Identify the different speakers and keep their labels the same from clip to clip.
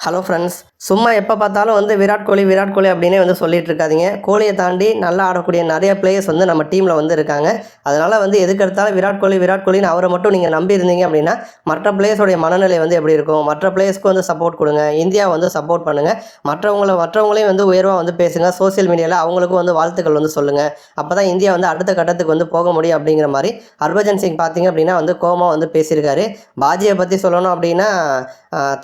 Speaker 1: Hello friends சும்மா எப்போ பார்த்தாலும் வந்து விராட் கோலி விராட் கோலி அப்படின்னே வந்து சொல்லிட்டு இருக்காதீங்க. கோலியை தாண்டி நல்லா ஆடக்கூடிய நிறைய பிளேயர்ஸ் வந்து நம்ம டீமில் வந்து இருக்காங்க. அதனால் வந்து எதுக்கு எடுத்தாலும் விராட் கோலி விராட் கோலின்னு அவரை மட்டும் நீங்கள் நம்பி இருந்தீங்க அப்படின்னா மற்ற பிளேயர்ஸோடைய மனநிலை வந்து எப்படி இருக்கும்? மற்ற பிளேயர்ஸ்க்கு வந்து சப்போர்ட் கொடுங்க. இந்தியா வந்து சப்போர்ட் பண்ணுங்கள் மற்றவங்கள மற்றவங்களையும் வந்து உயர்வாக வந்து பேசுங்க. சோஷியல் மீடியாவில் அவங்களுக்கும் வந்து வாழ்த்துக்கள் வந்து சொல்லுங்கள் அப்போ தான் இந்தியா வந்து அடுத்த கட்டத்துக்கு வந்து போக முடியும் அப்படிங்கிற மாதிரி ஹர்பஜன் சிங் பார்த்தீங்க அப்படின்னா வந்து கோமா வந்து பேசியிருக்காரு. பாஜியை பற்றி சொல்லணும் அப்படின்னா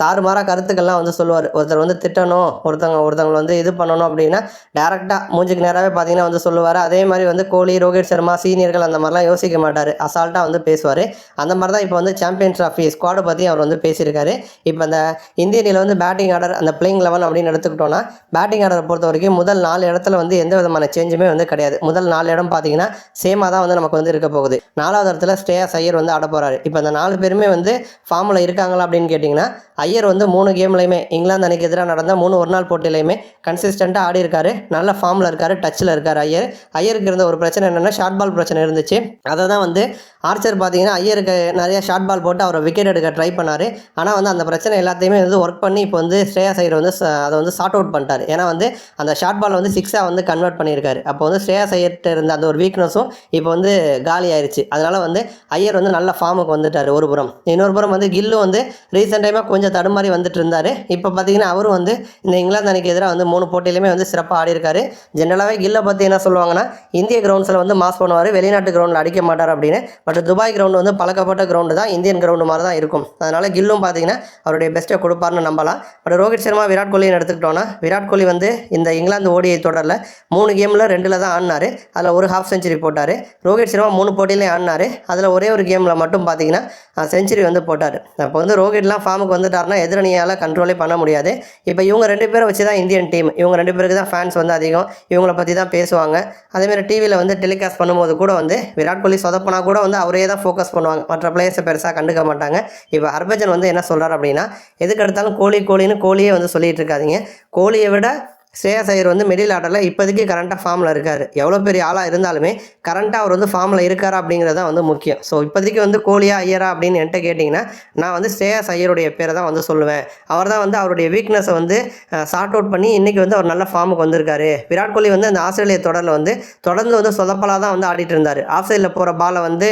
Speaker 1: தாறுமாறாக தாறுமாறா கருத்துக்கள்லாம் வந்து சொல்லுவார். ஒருத்தர் வந்து திட்டணும் ஒருத்தவங்க ஒருத்தவங்களை வந்து இது பண்ணணும் அப்படின்னா டேரெக்டாக மூஞ்சுக்கு நேராகவே பார்த்தீங்கன்னா வந்து சொல்லுவார். அதே மாதிரி வந்து கோலி ரோஹித் சர்மா சீனியர்கள் அந்த மாதிரிலாம் யோசிக்க மாட்டார். அசால்ட்டாக வந்து பேசுவார். அந்த மாதிரி தான் இப்போ வந்து சாம்பியன் ட்ராஃபி ஸ்குவாடை பற்றி அவர் வந்து பேசியிருக்காரு. இப்போ அந்த இந்திய அணியில் வந்து பேட்டிங் ஆர்டர் அந்த பிளேயிங் லெவன் அப்படின்னு எடுத்துக்கிட்டோன்னா பேட்டிங் ஆர்டரை பொறுத்த வரைக்கும் முதல் நாலு இடத்துல வந்து எந்த விதமான சேஞ்சுமே வந்து கிடையாது. முதல் நாலு இடம் பார்த்தீங்கன்னா சேமாக தான் வந்து நமக்கு வந்து இருக்க போகுது. நாலாவது இடத்துல ஸ்ரேயாஸ் ஐயர் வந்து ஆட போகிறாரு இப்போ அந்த நாலு பேருமே வந்து ஃபார்மில் இருக்காங்களா அப்படின்னு கேட்டிங்கன்னா ஐயர் வந்து மூணு கேம்லையுமே இங்கிலாந்து அணிக்கு எதிராக நடந்த மூணு ஒரு நாள் போட்டியிலையுமே கன்சிஸ்டண்ட்டாக ஆடி இருக்காரு. நல்ல ஃபார்மில் இருக்காரு டச்சில் இருக்கார் ஐயர். ஐயருக்கு இருந்த ஒரு பிரச்சனை என்னென்னா ஷார்ட் பால் பிரச்சனை இருந்துச்சு. அதை தான் வந்து ஆர்ச்சர் பார்த்தீங்கன்னா ஐயருக்கு நிறைய ஷார்ட் பால் போட்டு அவரை விக்கெட் எடுக்க ட்ரை பண்ணார். ஆனால் வந்து அந்த பிரச்சனை எல்லாத்தையுமே வந்து ஒர்க் பண்ணி இப்போ வந்து ஸ்ரேயா ஐயர் வந்து அதை வந்து சார்ட் அவுட் பண்ணிட்டார். ஏன்னா வந்து அந்த ஷார்ட் பால் வந்து சிக்ஸாக வந்து கன்வெர்ட் பண்ணியிருக்காரு. அப்போ வந்து ஸ்ரேயா ஐயர்கிட்ட இருந்த அந்த ஒரு வீக்னஸும் இப்போ வந்து காலி ஆயிடுச்சு அதனால் வந்து ஐயர் வந்து நல்ல ஃபார்முக்கு வந்துட்டார். ஒரு புறம். இன்னொரு புறம் வந்து கில்லு வந்து ரீசெண்ட் டைமாக கொஞ்சம் தடுமாறி வந்துட்டு இருந்தார். இப்போ பார்த்தீங்கன்னா அவரும் வந்து இந்த இங்கிலாந்து அணிக்கு எதிராக வந்து மூணு போட்டியிலுமே வந்து சிறப்பாக ஆடிருக்காரு ஜென்ரலாகவே கில்லை பற்றி என்ன சொல்லுவாங்கன்னா இந்திய கிரவுண்ட்ஸில் வந்து மாஸ் பண்ணுவார் வெளிநாட்டு கிரவுண்டில் அடிக்க மாட்டார் அப்படின்னு. பட் துபாய் கிரவுண்டு வந்து பழக்கப்பட்ட கிரவுண்டு தான் இந்தியன் கிரவுண்டு மாதிரி தான் இருக்கும். அதனால் கில்லும் பார்த்தீங்கன்னா அவருடைய பெஸ்ட்டை கொடுப்பார்னு நம்பலாம். பட் ரோஹித் சர்மா விராட் கோலின்னு எடுத்துக்கிட்டோன்னா விராட் கோலி வந்து இந்த இங்கிலாந்து ஓடிஐ தொடரில் மூணு கேமில் ரெண்டில் தான் ஆடினார். அதில் ஒரு ஹாஃப் செஞ்சுரி போட்டார். ரோஹித் சர்மா மூணு போட்டியிலையும் ஆடினார். அதில் ஒரே ஒரு கேமில் மட்டும் பார்த்தீங்கன்னா செஞ்சுரி வந்து போட்டார். அப்போ வந்து ரோஹிட்லாம் ஃபார்முக்கு வந்துட்டார்னா எதிரணியால் கண்ட்ரோலே பண்ண முடியாது. இப்போ இவங்க ரெண்டு பேரை வச்சு தான் இந்தியன் டீம் இவங்க ரெண்டு பேருக்கு தான் ஃபேன்ஸ் வந்து அதிகம். இவங்களை பற்றி தான் பேசுவாங்க அதேமாதிரி டிவியில் வந்து டெலிகாஸ்ட் பண்ணும்போது கூட வந்து விராட் கோலி சொதப்பினா கூட வந்து அவரே தான் ஃபோக்கஸ் பண்ணுவாங்க. மற்ற பிளேயர்ஸை பெருசாக கண்டுக்க மாட்டாங்க. இப்போ ஹர்பஜன் வந்து என்ன சொல்கிறார் அப்படின்னா எதுக்கு எடுத்தாலும் கோலி கோலின்னு கோலியே வந்து சொல்லிகிட்டு இருக்காதீங்க. கோலியை விட ஸ்ரேயஸ் ஐயர் வந்து மிடில் ஆர்டரில் இப்போதைக்கு கரண்ட்டாக ஃபார்மில் இருக்கார். எவ்வளோ பெரிய ஆளாக இருந்தாலுமே கரண்ட்டாக அவர் வந்து ஃபார்மில் இருக்காரா அப்படிங்கிறது தான் வந்து முக்கியம். ஸோ இப்போதைக்கு வந்து கோலியா ஐயரா அப்படின்னு என்கிட்ட கேட்டிங்கன்னா நான் வந்து ஸ்ரேயாஸ் ஐயருடைய பேரை தான் வந்து சொல்லுவேன். அவர் தான் வந்து அவருடைய வீக்னஸை வந்து சார்ட் அவுட் பண்ணி இன்றைக்கி வந்து அவர் நல்ல ஃபார்முக்கு வந்திருக்காரு. விராட் கோலி வந்து அந்த ஆஸ்திரேலிய தொடரில் வந்து தொடர்ந்து வந்து சொதப்பலாக தான் வந்து ஆடிட்டு இருந்தார். ஆஃப் சைடில் போகிற பாலை வந்து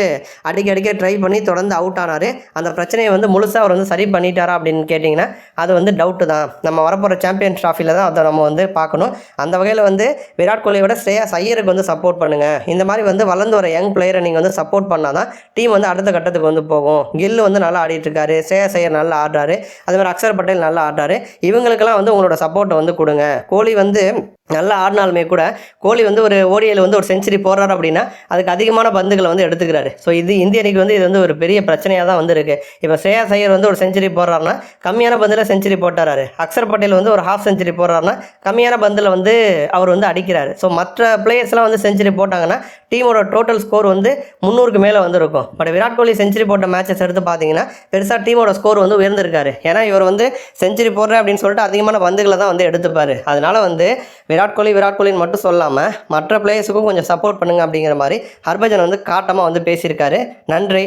Speaker 1: அடிக்க அடிக்க ட்ரை பண்ணி தொடர்ந்து அவுட் ஆனார். அந்த பிரச்சனையை வந்து முழுசாக அவர் வந்து சரி பண்ணிட்டாரா அப்படின்னு கேட்டிங்கன்னா அது வந்து டவுட்டு தான். நம்ம வரப்போகிற சாம்பியன் ட்ராஃபியில் தான் அதை நம்ம வந்து பார்க்கணும். அந்த வகையில் வந்து விராட் கோலியோட ஸ்ரேயாஸ் ஐயருக்கு வந்து சப்போர்ட் பண்ணுங்கள் இந்த மாதிரி வந்து வளர்ந்து வர யங் பிளேயரை நீங்கள் வந்து சப்போர்ட் பண்ணால் தான் டீம் வந்து அடுத்த கட்டத்துக்கு வந்து போகும். கில்லு வந்து நல்லா ஆடிட்டுருக்காரு ஸ்ரேயாஸ் ஐயர் நல்லா ஆடுறாரு. அதே மாதிரி அக்ஷர் பட்டேல் நல்லா ஆடுறாரு. இவங்களுக்கெல்லாம் வந்து உங்களோட சப்போர்ட்டை வந்து கொடுங்க. கோலி வந்து நல்லா ஆடினாலுமே கூட கோலி வந்து ஒரு ஓடியில் வந்து ஒரு செஞ்சுரி போடுறாரு அப்படின்னா அதுக்கு அதிகமான பந்துகளை வந்து எடுத்துக்கிறாரு. ஸோ இது இந்திய அணிக்கு வந்து இது வந்து ஒரு பெரிய பிரச்சனையாக தான் வந்து இருக்குது இப்போ ஸ்ரேயா ஐயர் வந்து ஒரு செஞ்சுரி போடுறாருன்னா கம்மியான பந்தில் செஞ்சுரி போட்டுறாரு. அக்ஷர் பட்டேல் வந்து ஒரு ஹாஃப் செஞ்சுரி போடுறாருன்னா கம்மியான பந்தில் வந்து அவர் வந்து அடிக்கிறாரு. ஸோ மற்ற பிளேயர்ஸ்லாம் வந்து செஞ்சுரி போட்டாங்கன்னா டீமோட டோட்டல் ஸ்கோர் வந்து முந்நூறுக்கு மேலே வந்திருக்கும். பட் விராட் கோலி செஞ்சுரி போட்ட மேட்சஸ் எடுத்து பார்த்தீங்கன்னா பெருசாக டீமோட ஸ்கோர் வந்து உயர்ந்திருக்காரு. ஏன்னா இவர் வந்து செஞ்சுரி போடுறேன் அப்படின்னு சொல்லிட்டு அதிகமான பந்துகளை தான் வந்து எடுத்துப்பார். அதனால் வந்து விராட் கோலி விராட் கோலின்னு மட்டும் சொல்லாமல் மற்ற பிளேயர்ஸுக்கும் கொஞ்சம் சப்போர்ட் பண்ணுங்க அப்படிங்கிற மாதிரி ஹர்பஜன் வந்து காட்டமாக வந்து பேசியிருக்காரு. நன்றி.